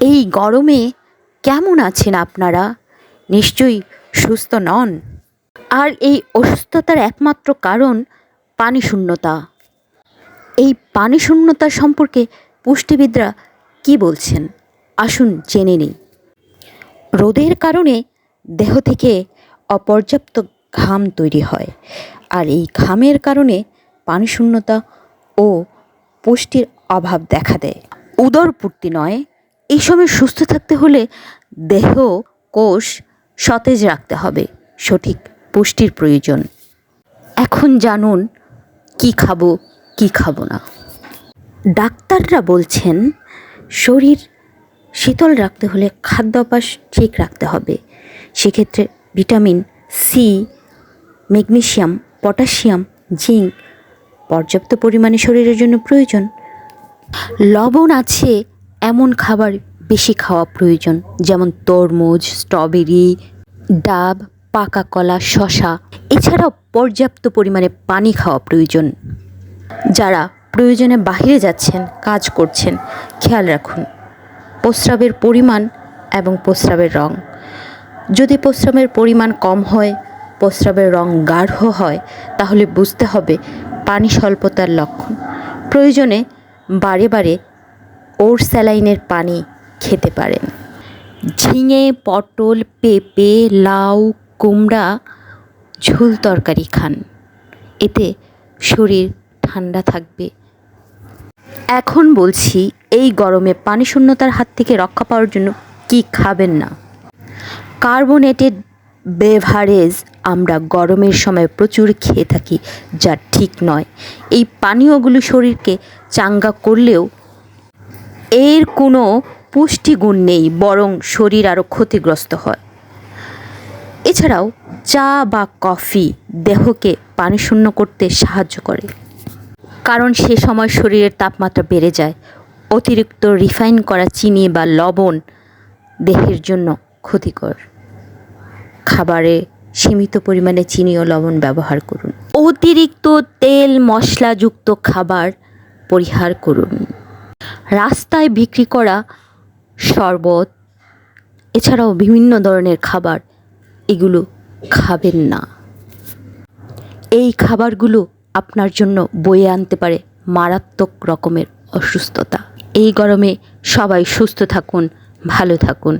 এই গরমে কেমন আছেন আপনারা? নিশ্চয়ই সুস্থ নন। আর এই অসুস্থতার একমাত্র কারণ পানি শূন্যতা এই পানি শূন্যতা সম্পর্কে পুষ্টিবিদরা কি বলছেন? আসুন জেনে নিই। রোদের কারণে দেহ থেকে অপর্যাপ্ত ঘাম তৈরি হয়। আর এই ঘামের কারণে পানি শূন্যতা ও পুষ্টির অভাব দেখা দেয়। উদরপূর্তি নয় এই সময় সুস্থ থাকতে হলে দেহ, কোষ সতেজ রাখতে হবে। সঠিক পুষ্টির প্রয়োজন। এখন জানুন, কি খাব কি খাব না। ডাক্তাররা বলছেন, শরীর শীতল রাখতে হলে খাদ্যাভ্যাস ঠিক রাখতে হবে। সেক্ষেত্রে vitamin C magnesium potassium, zinc পর্যাপ্ত পরিমাণে শরীরের জন্য প্রয়োজন। লবণ আছে এমন খাবার বেশি খাওয়া প্রয়োজন, যেমন তরমুজ, স্ট্রবেরি, ডাব, পাকা কলা শশা এছাড়াও পর্যাপ্ত পরিমাণে পানি খাওয়া প্রয়োজন। যারা প্রয়োজনে বাইরে যাচ্ছেন, কাজ করছেন, খেয়াল রাখুন। প্রস্রাবের পরিমাণ এবং প্রস্রাবের রং। যদি প্রস্রাবের পরিমাণ কম হয়, প্রস্রাবের রং গাঢ় হয়, তাহলে বুঝতে হবে পানি স্বল্পতার লক্ষণ। প্রয়োজনে বারে বারে ওর স্যালাইনের পানি খেতে পারেন ঝিঙে, পটল, পেঁপে, লাউ, কুমড়া, ঝোল তরকারি খান। এতে শরীর ঠান্ডা থাকবে। এখন বলছি, এই গরমে পানি শূন্যতার হাত থেকে রক্ষা পাওয়ার জন্য কি খাবেন না? কার্বোনেটেড বেভারেজ আমরা গরমের সময় প্রচুর খেয়ে থাকি, যা ঠিক নয়। এই পানীয়গুলো শরীরকে চাঙ্গা করলেও এর কোনো পুষ্টিগুণ নেই, বরং শরীর আরও ক্ষতিগ্রস্ত হয়। এছাড়াও চা বা কফি দেহকে পানিশূন্য করতে সাহায্য করে। কারণ সে সময় শরীরের তাপমাত্রা বেড়ে যায়। অতিরিক্ত রিফাইন করা চিনি বা লবণ দেহের জন্য ক্ষতিকর। খাবারে সীমিত পরিমাণে চিনি ও লবণ ব্যবহার করুন। অতিরিক্ত তেল মশলাযুক্ত খাবার পরিহার করুন। রাস্তায় বিক্রি করা শরবত, এছাড়াও বিভিন্ন ধরনের খাবার, এগুলো খাবেন না। এই খাবারগুলো আপনার জন্য বয়ে আনতে পারে মারাত্মক রকমের অসুস্থতা। এই গরমে সবাই সুস্থ থাকুন, ভালো থাকুন।